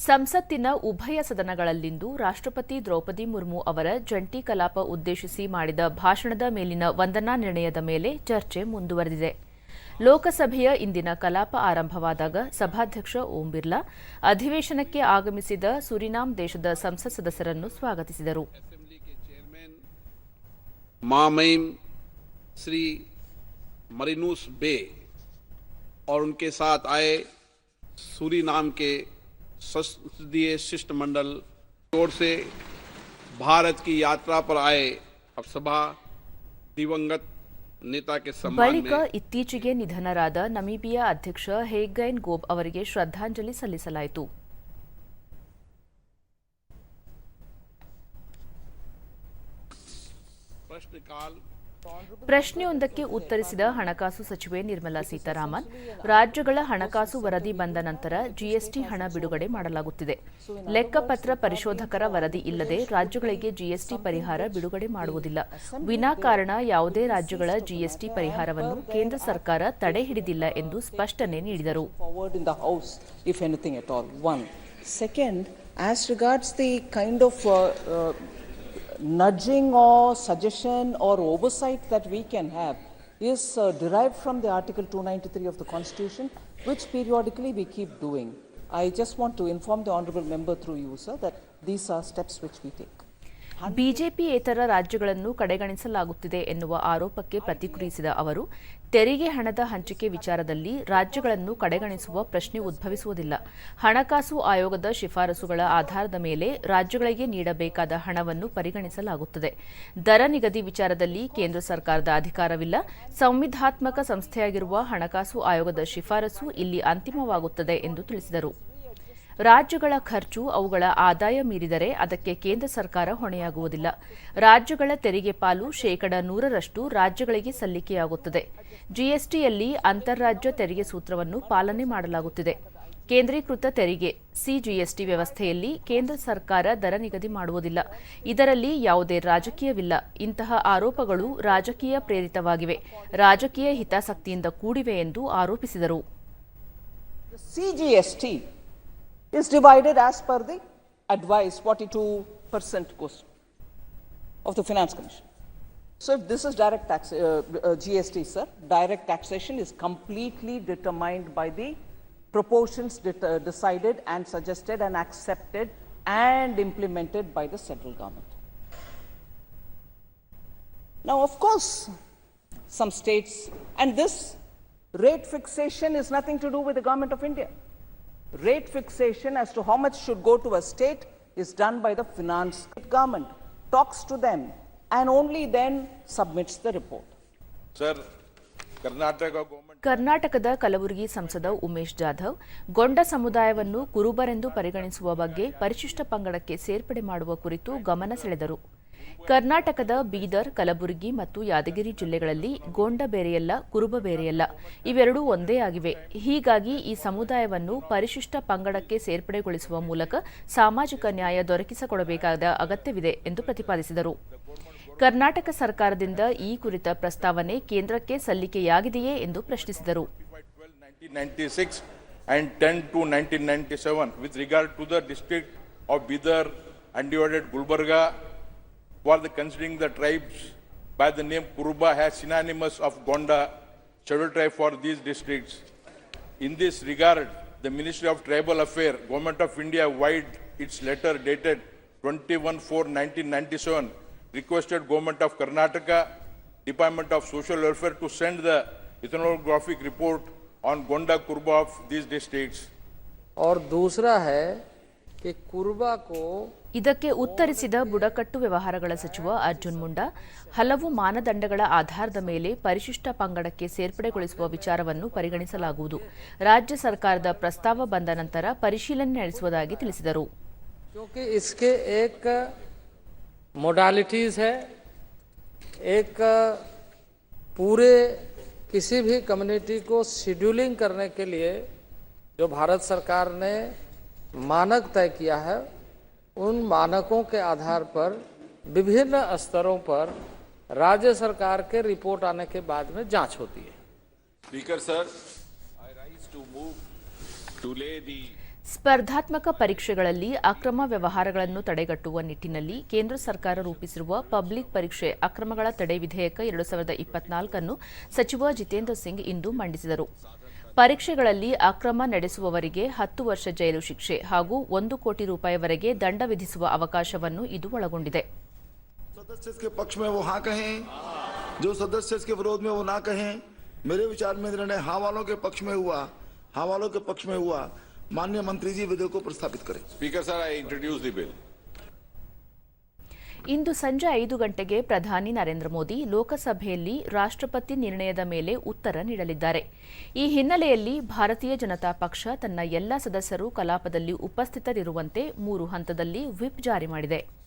ಸಂಸತ್ತಿನ ಉಭಯ ಸದನಗಳಲ್ಲಿಂದು ರಾಷ್ಟ್ರಪತಿ ದ್ರೌಪದಿ ಮುರ್ಮು ಅವರ ಜಂಟಿ ಕಲಾಪ ಉದ್ದೇಶಿಸಿ ಮಾಡಿದ ಭಾಷಣದ ಮೇಲಿನ ವಂದನಾ ನಿರ್ಣಯದ ಮೇಲೆ ಚರ್ಚೆ ಮುಂದುವರೆದಿದೆ ಲೋಕಸಭೆಯ ಇಂದಿನ ಕಲಾಪ ಆರಂಭವಾದಾಗ ಸಭಾಧ್ಯಕ್ಷ ಓಂ ಬಿರ್ಲಾ ಅಧಿವೇಶನಕ್ಕೆ ಆಗಮಿಸಿದ ಸುರಿನಾಮ್ ದೇಶದ ಸಂಸತ್ ಸದಸ್ಯರನ್ನು ಸ್ವಾಗತಿಸಿದರು असेंबली के चेयरमैन मामईम श्री मरिनूस बे और उनके साथ आए सूरी नाम के संसदीय शिष्टमंडल की ओर से भारत की यात्रा पर आए अब सभा दिवंगत नेता के सम्मान ಬಳಿಕ में ಇತ್ತೀಚೆಗೆ ನಿಧನರಾದ ನಮೀಬಿಯಾ ಅಧ್ಯಕ್ಷ ಹೇಗೈನ್ ಗೋಬ್ ಅವರಿಗೆ ಶ್ರದ್ಧಾಂಜಲಿ ಸಲ್ಲಿಸಲಾಯಿತು प्रश्नकाल ಪ್ರಶ್ನೆಯೊಂದಕ್ಕೆ ಉತ್ತರಿಸಿದ ಹಣಕಾಸು ಸಚಿವೆ ನಿರ್ಮಲಾ ಸೀತಾರಾಮನ್ ರಾಜ್ಯಗಳ ಹಣಕಾಸು ವರದಿ ಬಂದ ನಂತರ ಜಿಎಸ್ಟಿ ಹಣ ಬಿಡುಗಡೆ ಮಾಡಲಾಗುತ್ತಿದೆ. ಲೆಕ್ಕಪತ್ರ ಪರಿಶೋಧಕರ ವರದಿ ಇಲ್ಲದೆ ರಾಜ್ಯಗಳಿಗೆ ಜಿಎಸ್ಟಿ ಪರಿಹಾರ ಬಿಡುಗಡೆ ಮಾಡುವುದಿಲ್ಲ. ವಿನಾಕಾರಣ ಯಾವುದೇ ರಾಜ್ಯಗಳ ಜಿಎಸ್ಟಿ ಪರಿಹಾರವನ್ನು ಕೇಂದ್ರ ಸರ್ಕಾರ ತಡೆ ಹಿಡಿದಿಲ್ಲ ಎಂದು ಸ್ಪಷ್ಟನೆ ನೀಡಿದರು. Forward in the House, nudging or suggestion or oversight that we can have is uh, derived from the Article 293 of the Constitution, which periodically we keep doing. I just want to inform the Honourable Member through you, sir, that these are steps which we take. ಬಿಜೆಪಿಯೇತರ ರಾಜ್ಯಗಳನ್ನು ಕಡೆಗಣಿಸಲಾಗುತ್ತಿದೆ ಎನ್ನುವ ಆರೋಪಕ್ಕೆ ಪ್ರತಿಕ್ರಿಯಿಸಿದ ಅವರು, ತೆರಿಗೆ ಹಣದ ಹಂಚಿಕೆ ವಿಚಾರದಲ್ಲಿ ರಾಜ್ಯಗಳನ್ನು ಕಡೆಗಣಿಸುವ ಪ್ರಶ್ನೆ ಉದ್ಭವಿಸುವುದಿಲ್ಲ. ಹಣಕಾಸು ಆಯೋಗದ ಶಿಫಾರಸುಗಳ ಆಧಾರದ ಮೇಲೆ ರಾಜ್ಯಗಳಿಗೆ ನೀಡಬೇಕಾದ ಹಣವನ್ನು ಪರಿಗಣಿಸಲಾಗುತ್ತದೆ. ದರ ನಿಗದಿ ವಿಚಾರದಲ್ಲಿ ಕೇಂದ್ರ ಸರ್ಕಾರದ ಅಧಿಕಾರವಿಲ್ಲ. ಸಂವಿಧಾತ್ಮಕ ಸಂಸ್ಥೆಯಾಗಿರುವ ಹಣಕಾಸು ಆಯೋಗದ ಶಿಫಾರಸು ಇಲ್ಲಿ ಅಂತಿಮವಾಗುತ್ತದೆ ಎಂದು ತಿಳಿಸಿದರು. ರಾಜ್ಯಗಳ ಖರ್ಚು ಅವುಗಳ ಆದಾಯ ಮೀರಿದರೆ ಅದಕ್ಕೆ ಕೇಂದ್ರ ಸರ್ಕಾರ ಹೊಣೆಯಾಗುವುದಿಲ್ಲ. ರಾಜ್ಯಗಳ ತೆರಿಗೆ ಪಾಲು ಶೇಕಡ ನೂರರಷ್ಟು ರಾಜ್ಯಗಳಿಗೆ ಸಲ್ಲಿಕೆಯಾಗುತ್ತದೆ. ಜಿಎಸ್ಟಿಯಲ್ಲಿ ಅಂತಾರಾಜ್ಯ ತೆರಿಗೆ ಸೂತ್ರವನ್ನು ಪಾಲನೆ ಮಾಡಲಾಗುತ್ತಿದೆ. ಕೇಂದ್ರೀಕೃತ ತೆರಿಗೆ ಸಿಜಿಎಸ್ಟಿ ವ್ಯವಸ್ಥೆಯಲ್ಲಿ ಕೇಂದ್ರ ಸರ್ಕಾರ ದರ ನಿಗದಿ ಮಾಡುವುದಿಲ್ಲ. ಇದರಲ್ಲಿ ಯಾವುದೇ ರಾಜಕೀಯವಿಲ್ಲ. ಇಂತಹ ಆರೋಪಗಳು ರಾಜಕೀಯ ಪ್ರೇರಿತವಾಗಿವೆ. ರಾಜಕೀಯ ಹಿತಾಸಕ್ತಿಯಿಂದ ಕೂಡಿವೆ ಎಂದು ಆರೋಪಿಸಿದರು. Is divided as per the advice 42% goes of the Finance Commission. So if this is direct tax, uh, uh, GST, sir, direct taxation is completely determined by the proportions det- uh, decided and suggested and accepted and implemented by the central government. Now, of course, some states, and this rate fixation is nothing to do with the government of India. Rate fixation as to how much should go to a state is done by the finance government, talks to them, and only then submits the report. Sir, Karnataka government ಕರ್ನಾಟಕದ ಕಲಬುರಗಿ ಸಂಸದ ಉಮೇಶ್ ಜಾಧವ್ ಗೊಂಡ ಸಮುದಾಯವನ್ನು ಕುರುಬರೆಂದು ಪರಿಗಣಿಸುವ ಬಗ್ಗೆ ಪರಿಶಿಷ್ಟ ಪಂಗಡಕ್ಕೆ ಸೇರ್ಪಡೆ ಮಾಡುವ ಕುರಿತು ಗಮನ ಸೆಳೆದರು ಕರ್ನಾಟಕದ ಬೀದರ್ ಕಲಬುರಗಿ ಮತ್ತು ಯಾದಗಿರಿ ಜಿಲ್ಲೆಗಳಲ್ಲಿ ಗೊಂಡ ಬೇರೆಯಲ್ಲ ಕುರುಬ ಬೇರೆಯಲ್ಲ ಇವೆರಡೂ ಒಂದೇ ಆಗಿವೆ. ಹೀಗಾಗಿ ಈ ಸಮುದಾಯವನ್ನು ಪರಿಶಿಷ್ಟ ಪಂಗಡಕ್ಕೆ ಸೇರ್ಪಡೆಗೊಳಿಸುವ ಮೂಲಕ ಸಾಮಾಜಿಕ ನ್ಯಾಯ ದೊರಕಿಸಿಕೊಡಬೇಕಾದ ಅಗತ್ಯವಿದೆ ಎಂದು ಪ್ರತಿಪಾದಿಸಿದರು. ಕರ್ನಾಟಕ ಸರ್ಕಾರದಿಂದ ಈ ಕುರಿತ ಪ್ರಸ್ತಾವನೆ ಕೇಂದ್ರಕ್ಕೆ ಸಲ್ಲಿಕೆಯಾಗಿದೆಯೇ ಎಂದು ಪ್ರಶ್ನಿಸಿದರು. 1996 and 10 to 1997 with regard to the district of Bidar, undivided Gulbarga, for the considering the tribes by the name Kuruba has synonymous of Gonda, scheduled tribe for these districts. In this regard, the Ministry of Tribal Affairs, Government of India, wide its letter dated 21-4-1997, requested Government of Karnataka, Department of Social Welfare to send the ethnographic report on Gonda Kurba of these districts. और दूसरा है कि कुर्बा को ಇದಕ್ಕೆ ಉತ್ತರಿಸಿದ ಬುಡಕಟ್ಟು ವ್ಯವಹಾರಗಳ ಸಚಿವ ಅರ್ಜುನ್ ಮುಂಡಾ ಹಲವು ಮಾನದಂಡಗಳ ಆಧಾರದ ಮೇಲೆ ಪರಿಶಿಷ್ಟ ಪಂಗಡಕ್ಕೆ ಸೇರ್ಪಡೆಗೊಳಿಸುವ ವಿಚಾರವನ್ನು ಪರಿಗಣಿಸಲಾಗುವುದು ರಾಜ್ಯ ಸರ್ಕಾರದ ಪ್ರಸ್ತಾವ ಬಂದ ನಂತರ ಪರಿಶೀಲನೆ ನಡೆಸುವುದಾಗಿ ತಿಳಿಸಿದರು क्योंकि इसके एक मोडालिटीज है एक पूरे किसी भी कम्युनिटी को शेड्यूलिंग करने के लिए जो भारत सरकार ने मानक तय किया है उन मानकों के आधार पर विभिन्न स्तरों पर राज्य सरकार के रिपोर्ट आने के बाद में जांच होती है Speaker, sir, I rise to move to lay the ಸ್ಪರ್ಧಾತ್ಮಕ ಪರೀಕ್ಷೆಗಳಲ್ಲಿ ಅಕ್ರಮ ವ್ಯವಹಾರಗಳನ್ನು ತಡೆಗಟ್ಟುವ ನಿಟ್ಟಿನಲ್ಲಿ ಕೇಂದ್ರ ಸರ್ಕಾರ ರೂಪಿಸಿರುವ ಪಬ್ಲಿಕ್ ಪರೀಕ್ಷೆ ಅಕ್ರಮಗಳ ತಡೆ ವಿಧೇಯಕ ಎರಡು ಸಾವಿರದ ಇಪ್ಪತ್ನಾಲ್ಕನ್ನು ಸಚಿವ ಜಿತೇಂದ್ರ ಸಿಂಗ್ ಇಂದು ಮಂಡಿಸಿದರು ಪರೀಕ್ಷೆಗಳಲ್ಲಿ ಅಕ್ರಮ ನಡೆಸುವವರಿಗೆ ಹತ್ತು ವರ್ಷ ಜೈಲು ಶಿಕ್ಷೆ ಹಾಗೂ ಒಂದು ಕೋಟಿ ರೂಪಾಯಿವರೆಗೆ ದಂಡ ವಿಧಿಸುವ ಅವಕಾಶವನ್ನು ಇದು ಒಳಗೊಂಡಿದೆ. ಮಾನ್ಯ विधेयक को ಪ್ರಸ್ತಾಪಿತ करें speaker sir I introduce the bill ಇಂದು ಸಂಜೆ ಐದು ಗಂಟೆಗೆ ಪ್ರಧಾನಿ ನರೇಂದ್ರ ಮೋದಿ ಲೋಕಸಭೆಯಲ್ಲಿ ರಾಷ್ಟ್ರಪತಿ ನಿರ್ಣಯದ ಮೇಲೆ ಉತ್ತರ ನೀಡಲಿದ್ದಾರೆ. ಈ ಹಿನ್ನೆಲೆಯಲ್ಲಿ ಭಾರತೀಯ ಜನತಾ ಪಕ್ಷ ತನ್ನ ಎಲ್ಲ ಸದಸ್ಯರು ಕಲಾಪದಲ್ಲಿ ಉಪಸ್ಥಿತರಿರುವಂತೆ ಮೂರು ಹಂತದಲ್ಲಿ ವಿಪ್ ಜಾರಿ ಮಾಡಿದೆ.